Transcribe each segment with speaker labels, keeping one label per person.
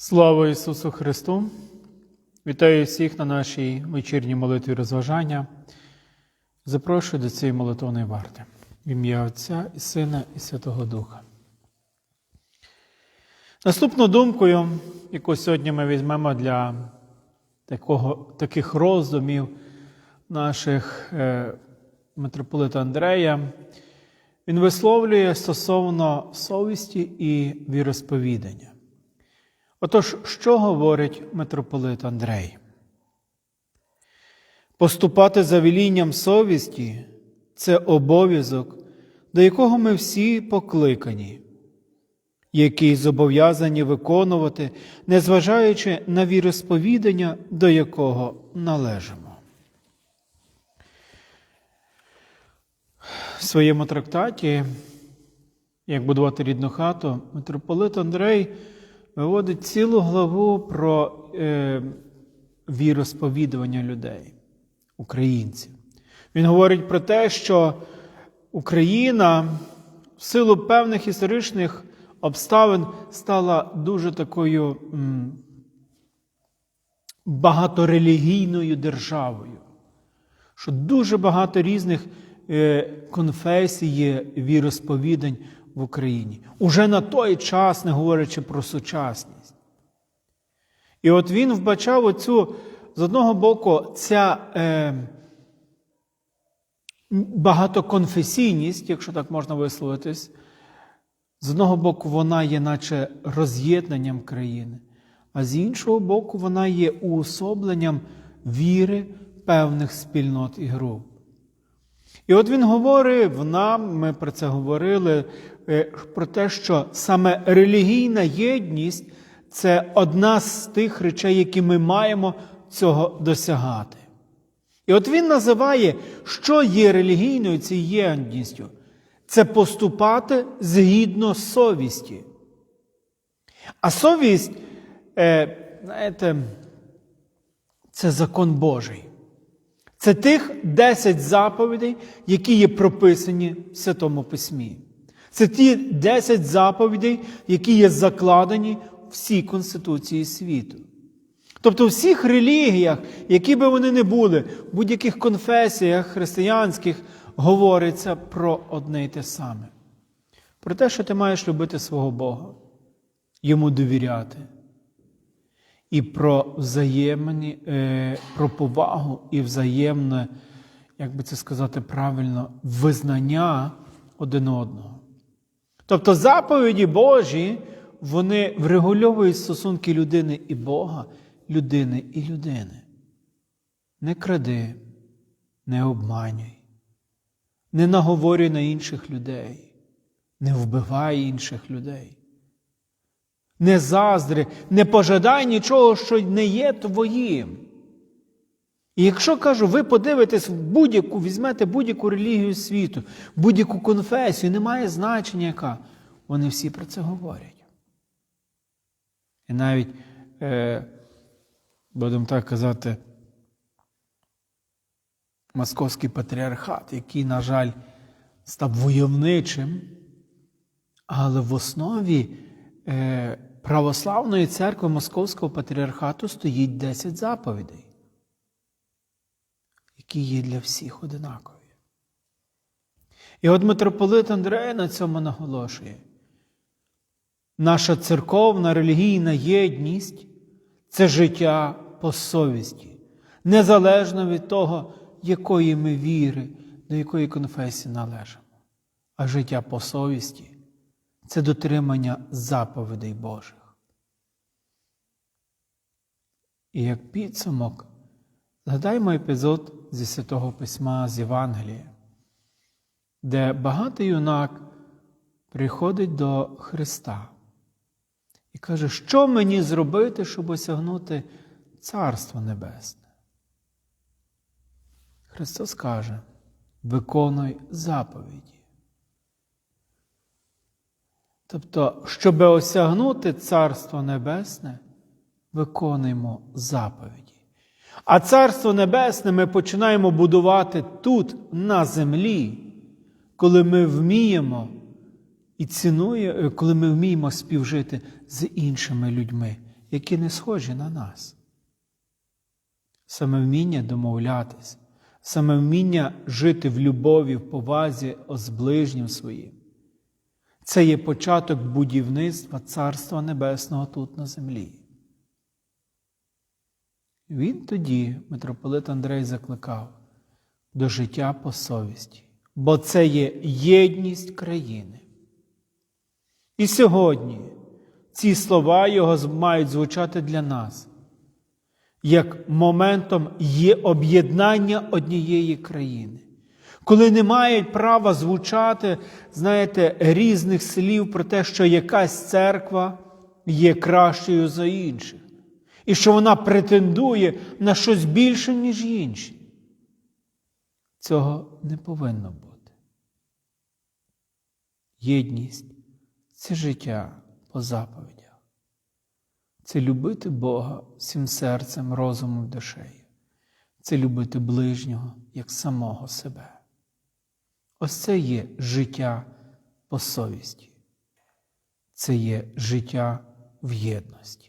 Speaker 1: Слава Ісусу Христу! Вітаю всіх на нашій вечірній молитві розважання. Запрошую до цієї молитовної варти. В ім'я Отця і Сина і Святого Духа. Наступну думкою, яку сьогодні ми візьмемо для такого, таких роздумів наших е, митрополита Андрея, він висловлює стосовно совісті і віросповідання. Отож, що говорить митрополит Андрей? Поступати за велінням совісті це обов'язок, до якого ми всі покликані, який зобов'язані виконувати, незважаючи на віросповідання, до якого належимо. В своєму трактаті, як будувати рідну хату, митрополит Андрей виводить цілу главу про е, віросповідування людей, українців. Він говорить про те, що Україна в силу певних історичних обставин стала дуже такою м, багаторелігійною державою, що дуже багато різних е, конфесій є віросповідань в Україні. Уже на той час, не говорячи про сучасність. І от він вбачав оцю, з одного боку, ця е, багатоконфесійність, якщо так можна висловитись, з одного боку, вона є наче роз'єднанням країни, а з іншого боку, вона є уособленням віри певних спільнот і груп. І от він говорив нам, ми про це говорили, е, про те, що саме релігійна єдність це одна з тих речей, які ми маємо цього досягати. І от він називає, що є релігійною цією єдністю. Це поступати згідно совісті. А совість, е, знаєте, це закон Божий. Це тих 10 заповідей, які є прописані в Святому Письмі. Це ті 10 заповідей, які є закладені в всій Конституції світу. Тобто в всіх релігіях, які би вони не були, в будь-яких конфесіях християнських говориться про одне й те саме. Про те, що ти маєш любити свого Бога, йому довіряти і про взаємні, е, про повагу і взаємне, як би це сказати правильно, визнання один одного. Тобто заповіді Божі, вони врегульовують стосунки людини і Бога, людини і людини. Не кради, не обманюй, не наговорюй на інших людей, не вбивай інших людей. Не заздри, не пожадай нічого, що не є твоїм. І якщо кажу, ви подивитесь в будь-яку, візьмете будь-яку релігію світу, будь-яку конфесію, немає значення яка. Вони всі про це говорять. І навіть, е, будемо так казати, Московський патріархат, який, на жаль, став войовничим, але в основі. Е, Православної церкви Московського патріархату стоїть 10 заповідей, які є для всіх одинакові. І от митрополит Андрей на цьому наголошує. Наша церковна релігійна єдність це життя по совісті, незалежно від того, якої ми віри, до якої конфесії належимо, а життя по совісті це дотримання заповідей Божих. І як підсумок, згадаймо епізод зі Святого Письма з Євангелія, де багатий юнак приходить до Христа і каже, що мені зробити, щоб осягнути Царство Небесне. Христос каже, виконуй заповіді. Тобто, щоб осягнути Царство Небесне, виконуємо заповіді. А Царство Небесне ми починаємо будувати тут, на землі, коли ми вміємо і цінує, коли ми вміємо співжити з іншими людьми, які не схожі на нас. Саме вміння домовлятись, саме вміння жити в любові, в повазі з ближнім своїм. Це є початок будівництва Царства Небесного тут на землі. Він тоді, митрополит Андрей, закликав до життя по совісті, бо це є єдність країни. І сьогодні ці слова його мають звучати для нас, як моментом є об'єднання однієї країни. Коли не мають права звучати, знаєте, різних слів про те, що якась церква є кращою за інших, і що вона претендує на щось більше, ніж інші. Цього не повинно бути. Єдність це життя по заповідях. Це любити Бога всім серцем, розумом, душею. Це любити ближнього як самого себе. Ось це є життя по совісті. Це є життя в єдності.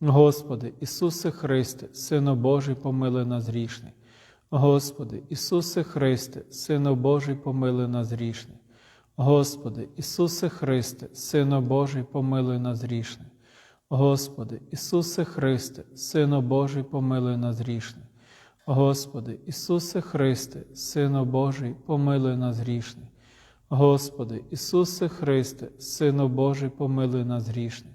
Speaker 1: Господи, Ісусе Христе, Сино Божий, помили нас грішних. Господи, Ісусе Христе, Сино Божий, помили нас грішних. Господи, Ісусе Христе, Сино Божий, помилуй нас грішних. Господи, Ісусе Христе, Сино Божий, помилуй нас грішних. Господи, Ісусе Христе, Сино Божий, помилуй нас грішних. Господи, Ісусе Христе, Сино Божий, помилуй нас грішних.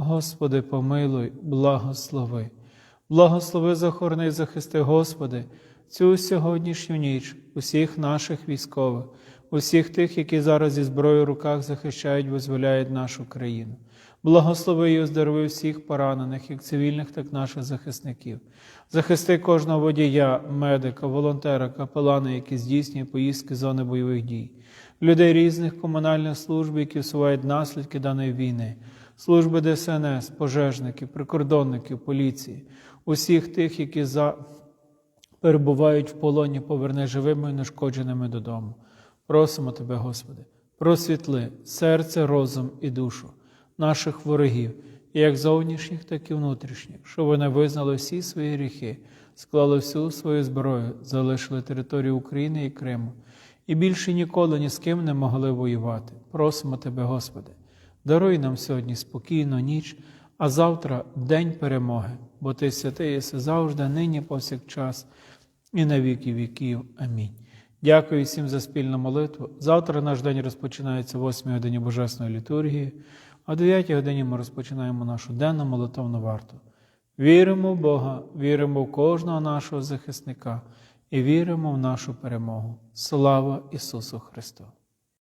Speaker 1: Господи, помилуй, благослови. Благослови захорони і захисти, Господи, цю сьогоднішню ніч, усіх наших військових, усіх тих, які зараз зі зброєю в руках захищають, визволяють нашу країну. Благослови і оздорови всіх поранених, як цивільних, так і наших захисників. Захисти кожного водія, медика, волонтера, капелана, які здійснює поїздки зони бойових дій, людей різних комунальних служб, які усувають наслідки даної війни, служби ДСНС, пожежників, прикордонників, поліції, усіх тих, які за... перебувають в полоні, поверни живими і нешкодженими додому. Просимо Тебе, Господи, просвітли серце, розум і душу наших ворогів, як зовнішніх, так і внутрішніх, щоб вони визнали всі свої гріхи, склали всю свою зброю, залишили територію України і Криму, і більше ніколи ні з ким не могли воювати. Просимо Тебе, Господи, даруй нам сьогодні спокійну ніч, а завтра день перемоги, бо Ти святий єси завжди, нині, повсякчас, і на віки віків. Амінь. Дякую всім за спільну молитву. Завтра наш день розпочинається о 8 годині Божесної літургії. О 9 годині ми розпочинаємо нашу денну молитовну варту. Віримо в Бога, віримо в кожного нашого захисника і віримо в нашу перемогу. Слава Ісусу Христу!